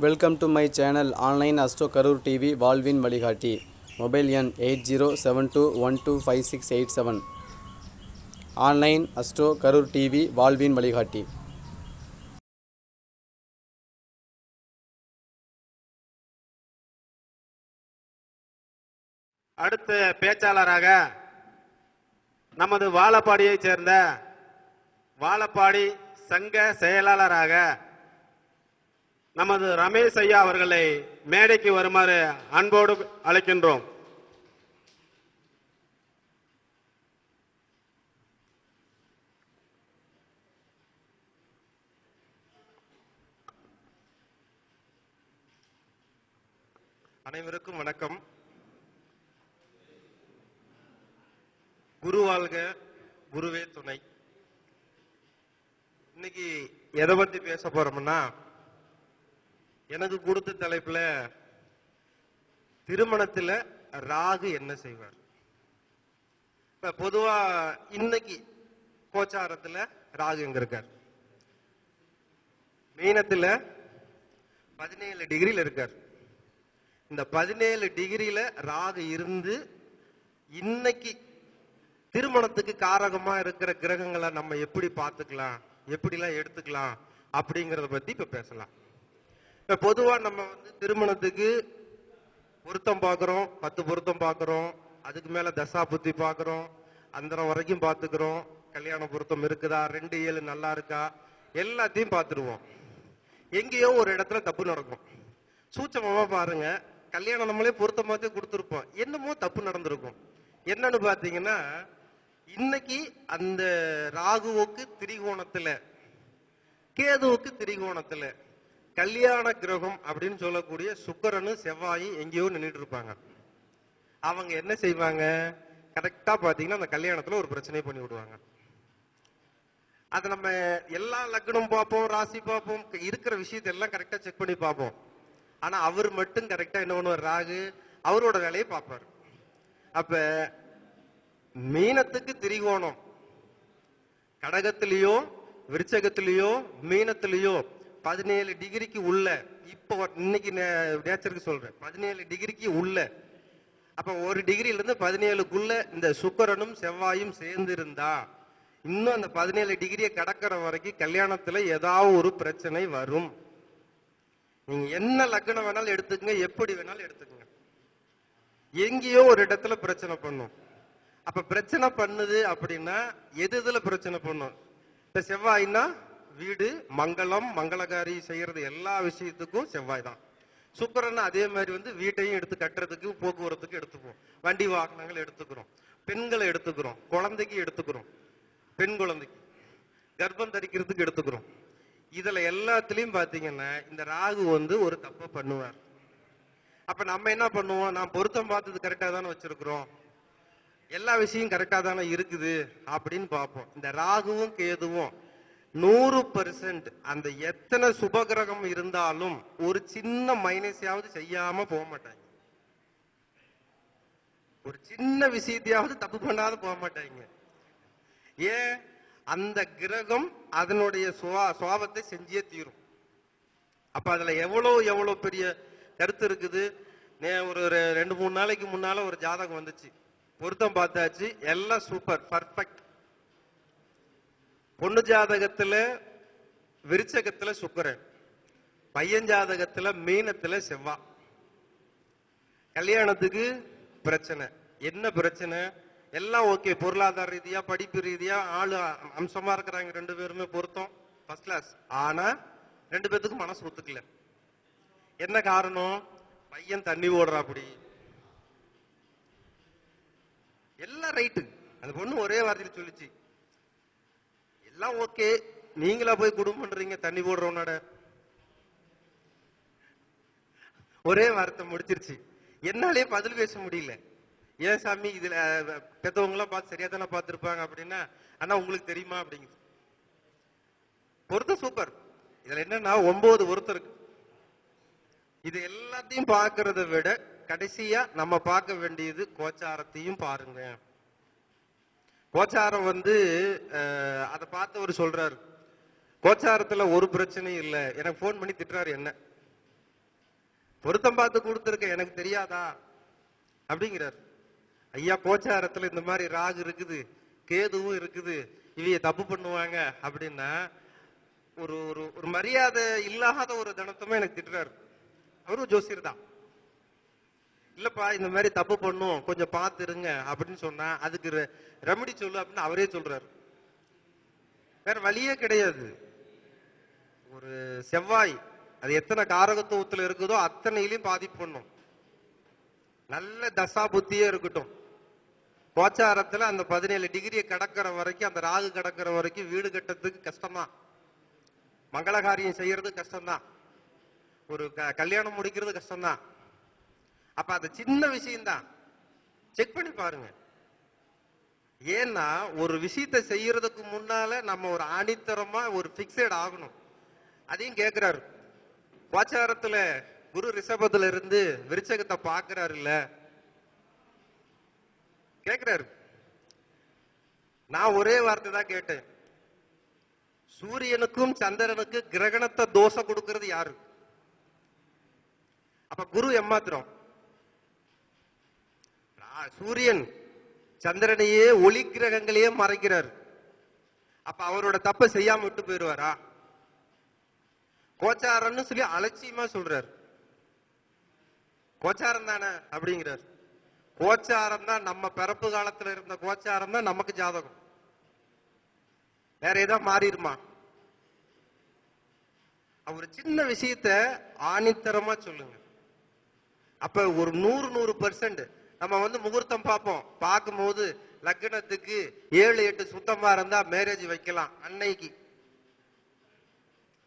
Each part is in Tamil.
Welcome to my channel online astro Karur TV வாழ்வின் வழிகாட்டி மொபைல் எண் eight zero seven two one two five six eight seven online astro Karur TV வாழ்வின் வழிகாட்டி அடுத்த பேச்சாளராக நமது வாழப்பாடியைச் சேர்ந்த வாழப்பாடி சங்க செயலாளராக நமது ரமேஷ் ஐயா அவர்களை மேடைக்கு வருமாறு அன்போடு அழைக்கின்றோம். அனைவருக்கும் வணக்கம். குரு வாழ்க குருவே துணை. இன்னைக்கு எதை பத்தி பேச போறோம்னா எனக்கு கொடுத்த தலைப்புல திருமணத்துல ராகு என்ன செய்வார்? இப்ப பொதுவா இன்னைக்கு கோச்சாரத்துல ராகு எங்க இருக்கார்? மீனத்துல பதினேழு டிகிரியில் இருக்கார். இந்த பதினேழு டிகிரியில ராகு இருந்து இன்னைக்கு திருமணத்துக்கு காரகமா இருக்கிற கிரகங்களை நம்ம எப்படி பார்த்துக்கலாம் எப்படிலாம் எடுத்துக்கலாம் அப்படிங்கறத பத்தி இப்ப பேசலாம். பொதுவா நம்ம வந்து திருமணத்துக்கு பொருத்தம் பாக்குறோம் பத்து பொருத்தம் பாக்குறோம் அதுக்கு மேல தசா புத்தி பாக்குறோம் அந்தரம் வரைக்கும் பாத்துக்கிறோம் கல்யாண பொருத்தம் இருக்குதா ரெண்டு ஏழு நல்லா இருக்கா எல்லாத்தையும் பார்த்துருவோம் எங்கேயோ ஒரு இடத்துல தப்பு நடக்கும். சூட்சமா பாருங்க கல்யாணம் நம்மளே பொருத்தம் மாதிரி கொடுத்துருப்போம். என்னமோ தப்பு நடந்திருக்கும். என்னன்னு பாத்தீங்கன்னா இன்னைக்கு அந்த ராகுவுக்கு திரிகோணத்துல கேதுவுக்கு திரிகோணத்துல கல்யாண கிரகம் அப்படின்னு சொல்லக்கூடிய சுக்கரனும் செவ்வாயும் எங்கேயோ நின்றுட்டு இருப்பாங்க. அவங்க என்ன செய்வாங்க? கரெக்டா பாத்தீங்கன்னா அந்த கல்யாணத்துல ஒரு பிரச்சனையை பண்ணி விடுவாங்க. அது நம்ம எல்லா லக்னம் பார்ப்போம் ராசி பார்ப்போம் இருக்கிற விஷயத்தை எல்லாம் கரெக்டா செக் பண்ணி பார்ப்போம். ஆனா அவர் மட்டும் கரெக்டா என்ன பண்ணுவார்? ராகு அவரோட வேலையை பார்ப்பார். அப்ப மீனத்துக்கு திரிகோணம். கடகத்திலயோ விருச்சகத்திலயோ மீனத்திலயோ பதினேழு டிகிரிக்கு உள்ள இப்போ இன்னைக்கு நேச்சருக்கு சொல்றேன். பதினேழு டிகிரிக்கு உள்ள. அப்ப ஒரு டிகிரியிலேருந்து பதினேழுக்குள்ள இந்த சுக்கரனும் செவ்வாயும் சேர்ந்து இருந்தா இன்னும் அந்த பதினேழு டிகிரியை கடக்கிற வரைக்கும் கல்யாணத்துல ஏதாவது ஒரு பிரச்சனை வரும். நீங்க என்ன லக்னம் வேணாலும் எடுத்துக்கங்க எப்படி வேணாலும் எடுத்துக்கங்க. எங்கேயோ ஒரு இடத்துல பிரச்சனை பண்ணும். அப்ப பிரச்சனை பண்ணுது அப்படின்னா எது இதுல பிரச்சனை பண்ணும்? இப்ப செவ்வாய்னா வீடு மங்களம் மங்களகாரி செய்யறது எல்லா விஷயத்துக்கும் செவ்வாய் தான். சுக்கரன் அதே மாதிரி வந்து வீட்டையும் எடுத்து கட்டுறதுக்கு போக்குவரத்துக்கு எடுத்துப்போம். வண்டி வாகனங்கள் எடுத்துக்கிறோம். பெண்களை எடுத்துக்கிறோம். குழந்தைக்கு எடுத்துக்கிறோம். பெண் குழந்தைக்கு. கர்ப்பம் தரிக்கிறதுக்கு எடுத்துக்கிறோம். இதுல எல்லாத்துலயும் பாத்தீங்கன்னா இந்த ராகு வந்து ஒரு தப்பை பண்ணுவார். அப்ப நம்ம என்ன பண்ணுவோம்? நான் பொருத்தம் பார்த்தது கரெக்டா தானே வச்சிருக்கிறோம். எல்லா விஷயம் கரெக்டா தானே இருக்குது அப்படின்னு பார்ப்போம். இந்த ராகுவும் கேதுவும் நூறு பெர்சன்ட் அந்த எத்தனை சுபகிரகம் இருந்தாலும் ஒரு சின்ன மைனஸையாவது செய்யாம போக மாட்டாங்க. ஒரு சின்ன விஷயத்தையாவது தப்பு பண்ணாத போக மாட்டாங்க. ஏன்? அந்த கிரகம் அதனுடைய சுவா- சுவாபத்தை செஞ்சே தீரும். அப்ப அதுல எவ்வளவு எவ்வளவு பெரிய கருத்து இருக்குது? ஒரு ரெண்டு மூணு நாளைக்கு முன்னால ஒரு ஜாதகம் வந்துச்சு. பொருத்தம் பார்த்தாச்சு. எல்லாம் சூப்பர் பர்ஃபெக்ட் பொண்ணு ஜாதகத்துல விருச்சகத்துல சுக்கரன். பையன் ஜாதகத்துல மீனத்துல செவ்வா. கல்யாணத்துக்கு பிரச்சனை. என்ன பிரச்சனை? எல்லாம் ஓகே பொருளாதார ரீதியா படிப்பு ரீதியா ஆளு அம்சமா இருக்கிறாங்க ரெண்டு பேருமே பொருத்தம். ஃபர்ஸ்ட் கிளாஸ் ஆனா ரெண்டு பேத்துக்கும் மனசு ஒத்துக்கல. என்ன காரணம்? பையன் தண்ணி ஓடுறா அப்படி எல்லாம் ரைட்டு அந்த பொண்ணு ஒரே வார்த்தையில் சொல்லிச்சு. எல்லாம் ஓகே. நீங்களா போய் குடும்பம் பண்றீங்க தண்ணி போடுறவனோட ஒரே வார்த்தை முடிச்சிருச்சு. என்னாலே பதில் பேச முடியல. ஏன் சாமி இதுல பெத்தவங்களாம் பார்த்து சரியா தானே பார்த்திருப்பாங்க அப்படின்னா ஆனா உங்களுக்கு தெரியுமா அப்படிங்குது பொருத்தம் சூப்பர் இதுல என்னன்னா ஒன்பது ஒருத்தர் இது எல்லாத்தையும் பார்க்கறத விட கடைசியா நம்ம பார்க்க வேண்டியது கோச்சாரத்தையும் பாருங்க. கோச்சாரம் வந்து அதை பார்த்தவர் சொல்றாரு கோச்சாரத்துல ஒரு பிரச்சனையும் இல்லை. எனக்கு ஃபோன் பண்ணி திட்டுறாரு என்ன? பொருத்தம் பார்த்து கொடுத்துருக்க எனக்கு தெரியாதா? அப்படிங்கிறார். ஐயா கோச்சாரத்துல இந்த மாதிரி ராகு இருக்குது கேதுவும் இருக்குது இவைய தப்பு பண்ணுவாங்க. அப்படின்னா ஒரு ஒரு ஒரு மரியாதை இல்லாத ஒரு தினத்தமே எனக்கு திட்டுறாரு. அவரும் ஜோசியர் தான். இல்லப்பா இந்த மாதிரி தப்பு பண்ணும். கொஞ்சம் பார்த்து இருங்க அப்படின்னு சொன்னா அதுக்கு ரெமடி சொல்லு அப்படின்னு அவரே சொல்றாரு. வேற வழியே கிடையாது. ஒரு செவ்வாய் அது எத்தனை காரகத்துவத்துல இருக்குதோ அத்தனையிலையும் பாதிப்பு பண்ணும். நல்ல தசா புத்தியே இருக்கட்டும். கோச்சாரத்துல அந்த பதினேழு டிகிரியை கடக்கிற வரைக்கும் அந்த ராகு கடக்கிற வரைக்கும் வீடு கட்டத்துக்கு கஷ்டமா. மங்களகாரியம் செய்யறது கஷ்டம்தான். ஒரு க- கல்யாணம் முடிக்கிறது கஷ்டம்தான். அப்ப அது சின்ன விஷயம்தான். செக் பண்ணி பாருங்க. ஏன்னா ஒரு விஷயத்தை செய்யறதுக்கு முன்னால நம்ம ஒரு ஆணித்தரமா ஒரு பிக்சட் ஆகணும். அதையும் கேட்கிறாரு வாச்சாரத்துல குரு ரிஷபத்துல இருந்து விருச்சகத்தை பாக்குறாரு இல்ல கேக்குறாரு. நான் ஒரே வார்த்தை தான் கேட்டேன். சூரியனுக்கும் சந்திரனுக்கு கிரகணத்தை தோசை கொடுக்கறது யாரு? அப்ப குரு எம்மாத்திரம் சூரியன் சந்திரனையே ஒளி கிரகங்களையே மறைக்கிறார். அப்ப அவரோட தப்பை செய்யாம விட்டு போயிடுவாரா? கோச்சாரம்னு சொல்லி அலட்சியமா சொல்றார். கோச்சாரம் தானே அப்படிங்கிறார். கோச்சாரம் தான் நம்ம பிறப்பு காலத்துல இருந்த கோச்சாரம் தான் நமக்கு ஜாதகம். வேற ஏதாவது மாறிடுமா? ஒரு சின்ன விஷயத்த ஆணித்தரமா சொல்லுங்க. அப்ப ஒரு நூறு நூறு பர்சன்ட் நம்ம வந்து முகூர்த்தம் பார்ப்போம். பார்க்கும்போது லக்னத்துக்கு ஏழு எட்டு சுத்தமா இருந்தா மேரேஜ் வைக்கலாம் அன்னைக்கு.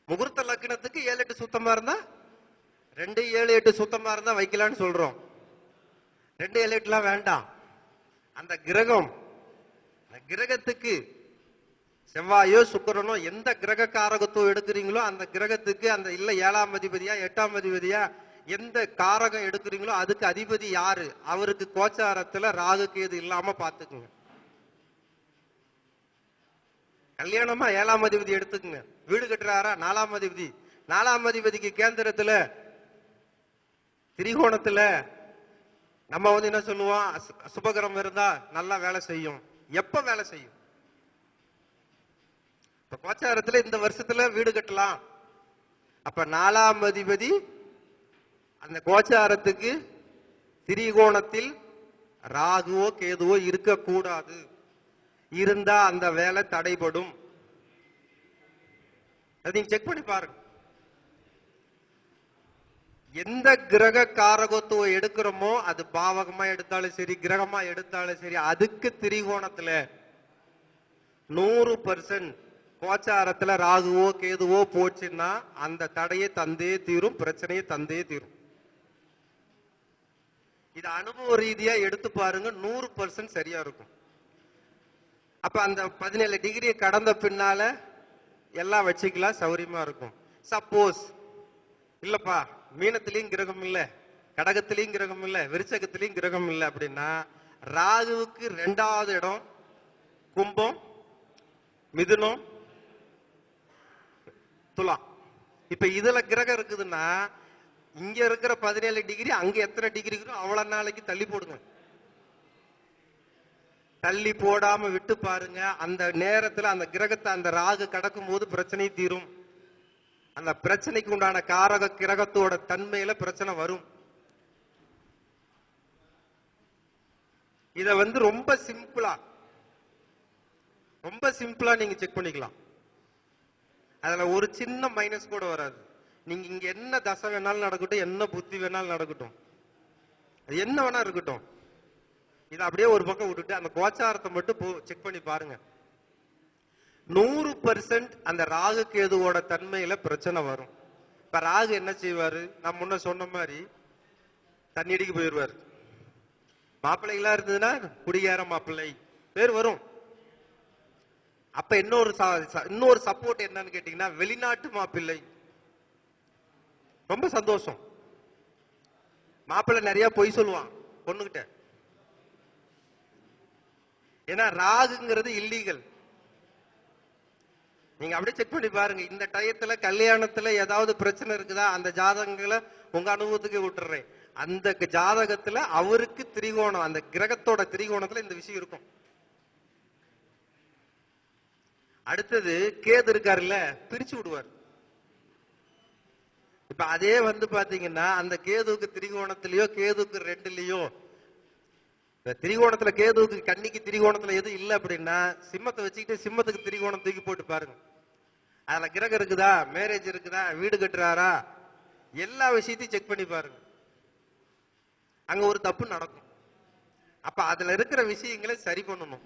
முகூர்த்த லக்னத்துக்கு ஏழு எட்டு சுத்தமா இருந்தா? ரெண்டு ஏழு எட்டு சுத்தமா இருந்தா வைக்கலாம்னு சொல்றோம். ரெண்டு ஏழு எட்டுலாம் வேண்டாம். அந்த கிரகம் அந்த கிரகத்துக்கு செவ்வாயோ சுக்கரனோ எந்த கிரக காரகத்தோ எடுக்கிறீங்களோ அந்த கிரகத்துக்கு அந்த இல்ல ஏழாம் அதிபதியா எட்டாம் அதிபதியா எந்த காரகம் எடுக்கிறீங்களோ அதுக்கு அதிபதி யாரு? அவருக்கு கோச்சாரத்துல ராகு கேது இல்லாம பாத்துக்குங்க. கல்யாணமா ஏழாம் அதிபதி எடுத்துக்குங்க. வீடு கட்டுறாரா? நாலாம் அதிபதி. நாலாம் அதிபதிக்கு கேந்திரத்துல திரிகோணத்துல நம்ம வந்து என்ன சொல்லுவோம்? அசு- சுபகிரம் இருந்தா நல்லா வேலை செய்யும். எப்ப வேலை செய்யும்? இப்ப கோச்சாரத்துல இந்த வருஷத்துல வீடு கட்டலாம். அப்ப நாலாம் அதிபதி அந்த கோச்சாரத்துக்கு திரிகோணத்தில் ராகுவோ கேதுவோ இருக்கக்கூடாது. இருந்தா அந்த வேலை தடைபடும். நீங்க செக் பண்ணி பாருங்க. எந்த கிரக காரகத்துவம் எடுக்கிறோமோ அது பாவகமா எடுத்தாலும் சரி கிரகமா எடுத்தாலும் சரி அதுக்கு திரிகோணத்துல நூறு பர்சன்ட் கோச்சாரத்துல ராகுவோ கேதுவோ போச்சுன்னா அந்த தடையை தந்தே தீரும் பிரச்சனையை தந்தே தீரும். இது அனுபவ ரீதியா எடுத்து பாருங்க நூறு பர்சன்ட் சரியா இருக்கும். அப்ப அந்த பதினேழு டிகிரியை கடந்த பின்னால எல்லாம் வச்சுக்கலாம் சௌரியமா இருக்கும். சப்போஸ் இல்லப்பா மீனத்திலையும் கிரகம் இல்ல கடகத்திலையும் கிரகம் இல்ல விருச்சகத்திலையும் கிரகம் இல்ல அப்படின்னா ராகுவுக்கு ரெண்டாவது இடம் கும்பம் மிதுனம் துலாம். இப்ப இதுல கிரகம் இருக்குதுன்னா இங்க இருக்கிற பதினேழு டிகிரி அங்க எத்தனை டிகிரி அவ்வளவு நாளைக்கு தள்ளி போடுங்க. தள்ளி போடாம விட்டு பாருங்க. அந்த நேரத்துல அந்த கிரகத்தை அந்த ராகு கடக்கும் போது பிரச்சனை தீரும். அந்த பிரச்சனைக்கு உண்டான காரக கிரகத்தோட தன்மையில பிரச்சனை வரும். இத வந்து ரொம்ப சிம்பிளா ரொம்ப சிம்பிளா நீங்க செக் பண்ணிக்கலாம். அதுல ஒரு சின்ன மைனஸ் கூட வராது. நீங்க இங்க என்ன தசை வேணாலும் நடக்கட்டும் என்ன புத்தி வேணாலும் நடக்கட்டும். அது என்ன வேணா இருக்கட்டும். இதை அப்படியே ஒரு பக்கம் விட்டுட்டு அந்த கோச்சாரத்தை மட்டும் போ செக் பண்ணி பாருங்க. நூறு பர்சன்ட் அந்த ராகு கேதுவோட தன்மையில பிரச்சனை வரும். இப்ப ராகு என்ன செய்வாரு? நான் முன்ன சொன்ன மாதிரி தண்ணி போயிடுவாரு. மாப்பிள்ளைகளா இருந்ததுன்னா குடியேற மாப்பிள்ளை. பேர் வரும். அப்ப இன்னொரு இன்னொரு சப்போர்ட் என்னன்னு கேட்டீங்கன்னா வெளிநாட்டு மாப்பிள்ளை. ரொம்ப சந்தோஷம். மாப்பிள்ளை நிறைய பொய் சொல்லுவான் பொண்ணுகிட்ட. ஏன்னா ராகுங்கிறது இல்லீகல் நீங்க அப்படியே செக் பண்ணி பாருங்க இந்த டயத்துல கல்யாணத்துல ஏதாவது பிரச்சனை இருக்குதா அந்த ஜாதகங்களை உங்க அனுபவத்துக்கு விட்டுறேன். அந்த ஜாதகத்துல அவருக்கு திரிகோணம் அந்த கிரகத்தோட திரிகோணத்துல இந்த விஷயம் இருக்கும். அடுத்தது கேது இருக்காருல்ல பிரிச்சு விடுவார். இப்ப அதே வந்து பாத்தீங்கன்னா அந்த கேதுவுக்கு திரிகோணத்திலயோ கேதுவுக்கு ரெண்டுலயோ திரிகோணத்துல கேதுவுக்கு கன்னிக்கு திரிகோணத்துல எதுவும் இல்ல அப்படின்னா சிம்மத்தை வச்சுக்கிட்டு சிம்மத்துக்கு திரிகோணம் தூக்கி போட்டு பாருங்க. அதுல கிரகம் இருக்குதா? மேரேஜ் இருக்குதா? வீடு கட்டுறாரா? எல்லா விஷயத்தையும் செக் பண்ணி பாருங்க. அங்க ஒரு தப்பு நடக்கும். அப்ப அதுல இருக்கிற விஷயங்களை சரி பண்ணணும்.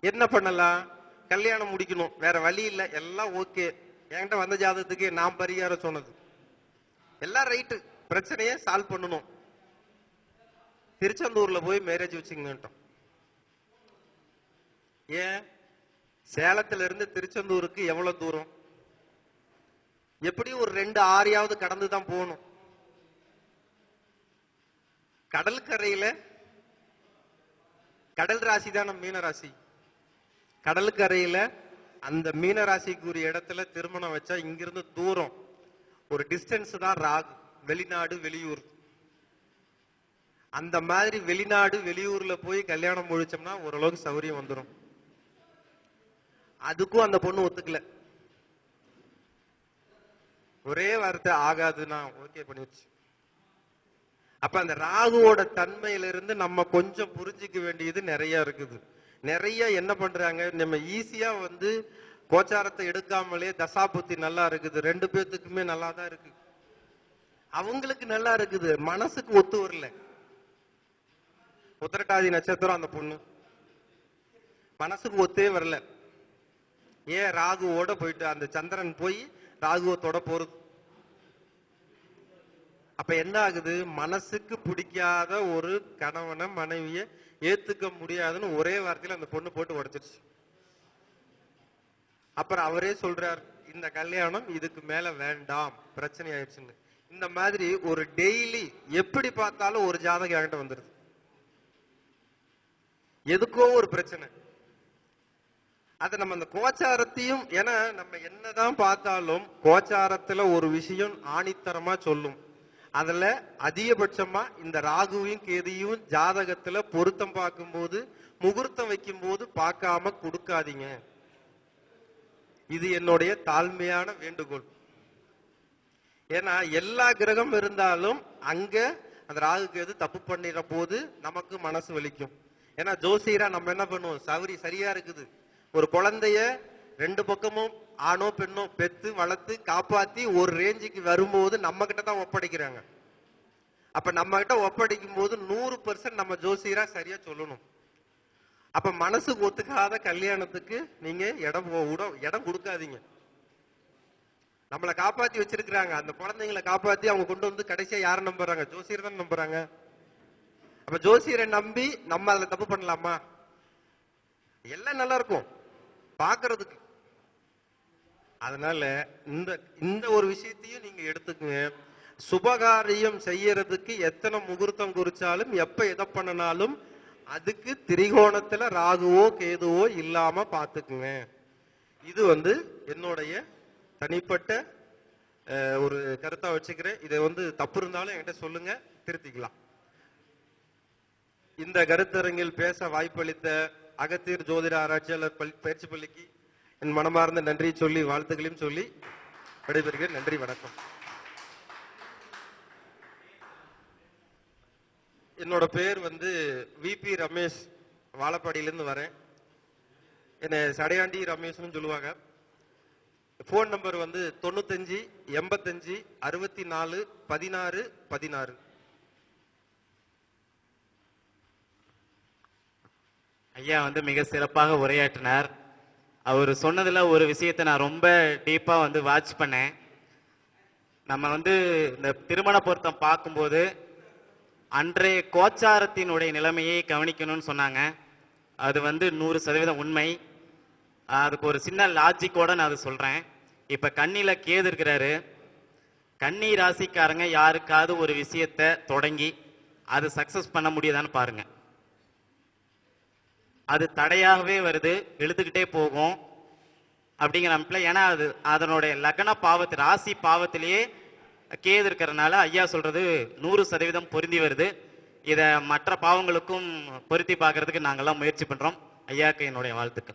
என்ன பண்ணலாம்? கல்யாணம் முடிக்கணும். வேற வழி இல்ல. எல்லாம் ஓகே என்கிட்ட வந்த ஜாதகத்துக்கு நான் பரிகாரம் சொன்னது. எல்லாம் ரைட்டு பிரச்சனையை சால்வ் பண்ணணும். திருச்செந்தூர்ல போய் மேரேஜ் வச்சுங்கட்டோம் ஏன்? சேலத்துல இருந்து திருச்செந்தூருக்கு எவ்வளவு தூரம்? எப்படி ஒரு ரெண்டு ஆறையாவது கடந்து தான் போகணும். கடற்கரையில கடல் ராசி தானே மீன ராசி. கடலுக்கரையில அந்த மீன ராசிக்குரிய இடத்துல திருமணம் வச்சா இங்கிருந்து தூரம். ஒரு டிஸ்டன்ஸ் தான் ராகு வெளிநாடு வெளியூர். அந்த மாதிரி வெளிநாடு வெளியூர்ல போய் கல்யாணம் முடிச்சோம்னா ஓரளவுக்கு சௌரியம் வந்துடும் அதுக்கும் அந்த பொண்ணு ஒத்துக்கல. ஒரே வார்த்தை ஆகாதுன்னா ஓகே பண்ணிடுச்சு அப்ப அந்த ராகுவோட தன்மையில இருந்து நம்ம கொஞ்சம் புரிஞ்சுக்க வேண்டியது நிறைய இருக்குது. நிறைய என்ன பண்றாங்க? நம்ம ஈஸியா வந்து கோச்சாரத்தை எடுக்காமலே தசாபுத்தி நல்லா இருக்குது. ரெண்டு பேர்த்துக்குமே நல்லா தான் இருக்கு. அவங்களுக்கு நல்லா இருக்குது. மனசுக்கு ஒத்து வரல. உத்திரட்டாதி நட்சத்திரம் அந்த பொண்ணு. மனசுக்கு ஒத்தே வரல. ஏன் ராகுவோட போயிட்டு அந்த சந்திரன் போய் ராகுவத்தோட போறது? அப்ப என்ன ஆகுது? மனசுக்கு பிடிக்காத ஒரு கணவனை மனைவிய ஏத்துக்க முடியாதுன்னு ஒரே வார்த்தையில அந்த பொண்ணு போட்டு உடைச்சிருச்சு. அப்புறம் அவரே சொல்றார் இந்த கல்யாணம் இதுக்கு மேல வேண்டாம் பிரச்சனை ஆயிடுச்சுன்னு. இந்த மாதிரி ஒரு டெய்லி எப்படி பார்த்தாலும் ஒரு ஜாதகம் என்கிட்ட வந்துருது. எதுக்கோ ஒரு பிரச்சனை. அது நம்ம அந்த கோச்சாரத்தையும் ஏன்னா நம்ம என்னதான் பார்த்தாலும் கோச்சாரத்துல ஒரு விஷயம் ஆணித்தரமா சொல்லும். அதுல அதிகபட்சமா இந்த ராகுவையும் கேதியும் ஜாதகத்துல பொருத்தம் பார்க்கும்போது முகூர்த்தம் வைக்கும் போது பார்க்காம கொடுக்காதீங்க. இது என்னுடைய தாழ்மையான வேண்டுகோள். ஏன்னா எல்லா கிரகம் இருந்தாலும் அங்க அந்த ராகு கேது தப்பு பண்ணிட போது நமக்கு மனசு வலிக்கும். ஏன்னா ஜோசியரா நம்ம என்ன பண்ணுவோம்? சௌரி சரியா இருக்குது. ஒரு குழந்தைய ரெண்டு பக்கமும் ஆணோ பெண்ணோ பெத்து வளர்த்து காப்பாத்தி ஒரு ரேஞ்சுக்கு வரும்போது நம்ம கிட்ட தான் ஒப்படைக்கிறாங்க. அப்ப நம்ம கிட்ட ஒப்படைக்கும் போது நூறு பர்சன்ட் நம்ம ஜோசியரா சரியா சொல்லணும். அப்ப மனசுக்கு ஒத்துக்காத கல்யாணத்துக்கு நீங்க இடம் இடம் கொடுக்காதீங்க. நம்மளை காப்பாத்தி வச்சிருக்கிறாங்க. அந்த குழந்தைங்களை காப்பாத்தி அவங்க கொண்டு வந்து கடைசியா யாரை நம்புறாங்க? ஜோசியர் தான் நம்புறாங்க. அப்ப ஜோசியரை நம்பி நம்ம அதுல தப்பு பண்ணலாமா? எல்லாம் நல்லா இருக்கும். பாக்குறதுக்கு. அதனால இந்த இந்த ஒரு விஷயத்தையும் நீங்க எடுத்துக்கங்க. சுபகாரியம் செய்யறதுக்கு எத்தனை முகூர்த்தம் குறிச்சாலும் எப்ப எதை பண்ணினாலும் அதுக்கு திரிகோணத்துல ராகுவோ கேதுவோ இல்லாம பாத்துக்குங்க. இது வந்து என்னுடைய தனிப்பட்ட ஒரு கருத்தா வச்சுக்கிறேன். இதை வந்து தப்பு இருந்தாலும் என்கிட்ட சொல்லுங்க திருத்திக்கலாம். இந்த கருத்தரங்கில் பேச வாய்ப்பளித்த அகத்தீர் ஜோதிட ஆராய்ச்சியாளர் பயிற்சி பள்ளிக்கு என் மனமார்ந்த நன்றி சொல்லி வாழ்த்துக்களையும் சொல்லி விடைபெறுகிறேன். நன்றி வணக்கம். என்னோட பேர் வந்து விபி ரமேஷ் வாழப்பாடியிலேருந்து வரேன். என்னை சடையாண்டி ரமேஷ்னு சொல்லுவாங்க. ஃபோன் நம்பர் வந்து தொண்ணூத்தஞ்சு எண்பத்தஞ்சு அறுபத்தி நாலு பதினாறு பதினாறு. ஐயா வந்து மிக சிறப்பாக உரையாற்றினார். அவர் சொன்னதில் ஒரு விஷயத்தை நான் ரொம்ப டீப்பாக வந்து வாட்ச் பண்ணேன். நம்ம வந்து இந்த திருமண பொருத்தம் பார்க்கும்போது அன்றைய கோச்சாரத்தினுடைய நிலைமையை கவனிக்கணும்னு சொன்னாங்க. அது வந்து நூறு சதவீதம் உண்மை. அதுக்கு ஒரு சின்ன லாஜிக்கோட நான் அதை சொல்கிறேன் இப்போ கண்ணியில் கேது இருக்கிறாரு. கன்னி ராசிக்காரங்க யாருக்காவது ஒரு விஷயத்தை தொடங்கி அது சக்சஸ் பண்ண முடியுதான்னு பாருங்க. அது தடையாகவே வருது. இழுத்துக்கிட்டே போகும். அப்படிங்கிற அமைப்பில் ஏன்னா அது அதனுடைய லக்ன பாவத்து ராசி பாவத்திலேயே கேது இருக்கிறனால ஐயா சொல்றது நூறு சதவீதம் பொருந்தி வருது. இதை மற்ற பாவங்களுக்கும் பொருத்தி பார்க்கறதுக்கு நாங்கெல்லாம் முயற்சி பண்றோம். ஐயாக்கு என்னுடைய வாழ்த்துக்கள்.